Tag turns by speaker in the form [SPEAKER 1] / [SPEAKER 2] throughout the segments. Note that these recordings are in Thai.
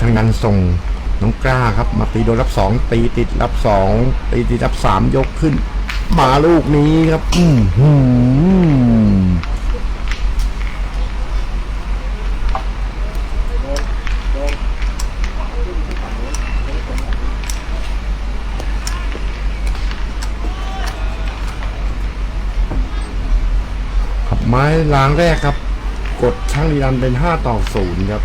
[SPEAKER 1] ช่างนันส่งน้องกล้าครับ มาตีโดนรับสองตีติดรับสองตีติดรับสามยกขึ้น มาลูกนี้ครับ อือหือครับไม้ล้างแรกครับ กดช่างรีรันเป็นห้าต่อศูนย์ครับ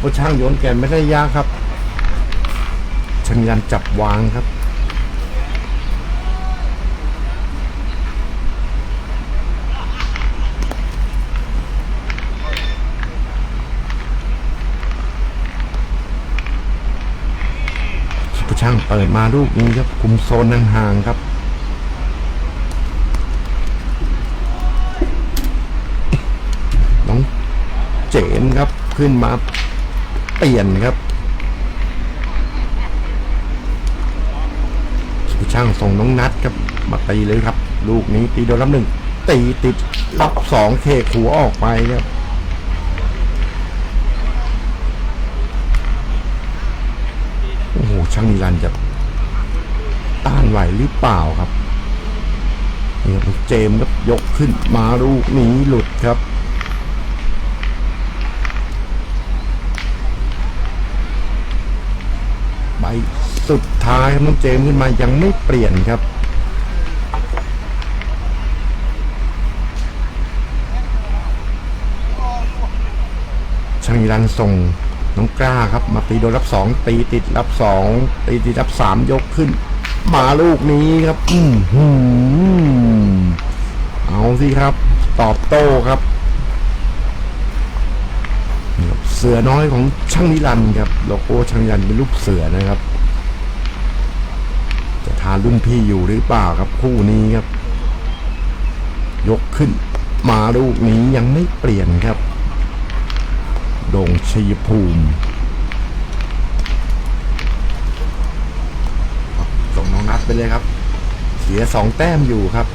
[SPEAKER 1] ทีมซุปเปอร์ช่างโยนแกนไม่ได้ยากครับช่างยันจับวางครับช่างเปิดมาลูกนี้ครับคุมโซนห่างๆครับน้องเจนครับขึ้นมา เปลี่ยนครับสุช่างส่งน้องนัดครับ มาตีเลยครับ ลูกนี้ตีโดนรับหนึ่งตีติดรับสองเคขัวออกไปครับโอ้โหช่างนิรันจะต้านไหวหรือเปล่าครับนี่ครับเจมส์ครับยกขึ้นมาลูกนี้หลุดครับ สุดท้ายครับน้องเจมส์ขึ้นมายังไม่เปลี่ยนครับช่างรันส่งน้องกล้าครับ มาตีโดนรับสองตีติดรับสองตีติดรับสามยกขึ้น มาลูกนี้ครับอือหือเอาสิครับ ตอบโต้ครับ เสือน้อยของช่างนิรันครับโลโก้ช่างนิรันเป็นรูปเสือนะครับานรุ่นพี่อยู่หรือเปล่าครับคู่นี้ครับ ยกขึ้น มาลูกนี้ยังไม่เปลี่ยนครับ โด่งชัยภูมิส่งน้องนัดไปเลยครับ เสียสองแต้มอยู่ครับ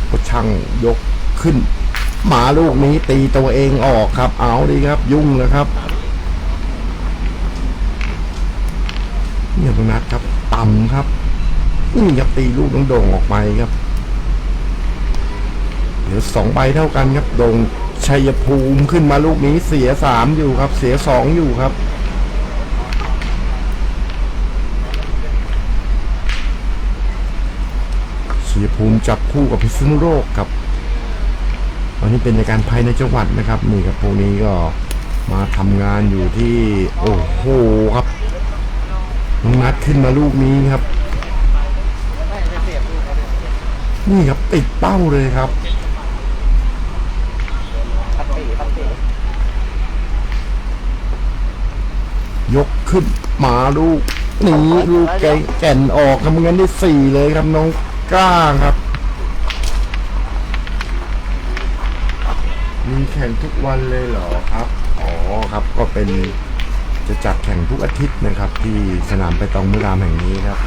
[SPEAKER 1] กคนช่างยกขึ้น หมาลูกนี้ตีตัวเองออกครับ เอาดีครับ ยุ่งแล้วครับเนี่ย ตรงนัดครับ ต่ำครับนี่ครับตีลูกน้องโด่งออกไปครับ เดี๋ยวสองใบเท่ากันครับโด่งชัยภูมิขึ้นมาลูกนี้เสียสามอยู่ครับ เสียสองอยู่ครับชัยภูมิจับคู่กับพิษณุโลกครับตอนนี้เป็นในการภายในจังหวัดนะครับนี่ครับพวกนี้ก็มาทำงานอยู่ที่ โอ้โหครับ นัดขึ้นมาลูกนี้ครับ นี่ครับติดเป้าเลยครับยกขึ้นมาลูกหนีลูกแกแก่นออกทำงั้นได้สี่เลยครับน้องก้าครับมีแข่งทุกวันเลยเหรอครับ อ๋อครับก็เป็น จะจัดแข่งทุกอาทิตย์นะครับ ที่สนามไปตองมือรามแห่งนี้ครับ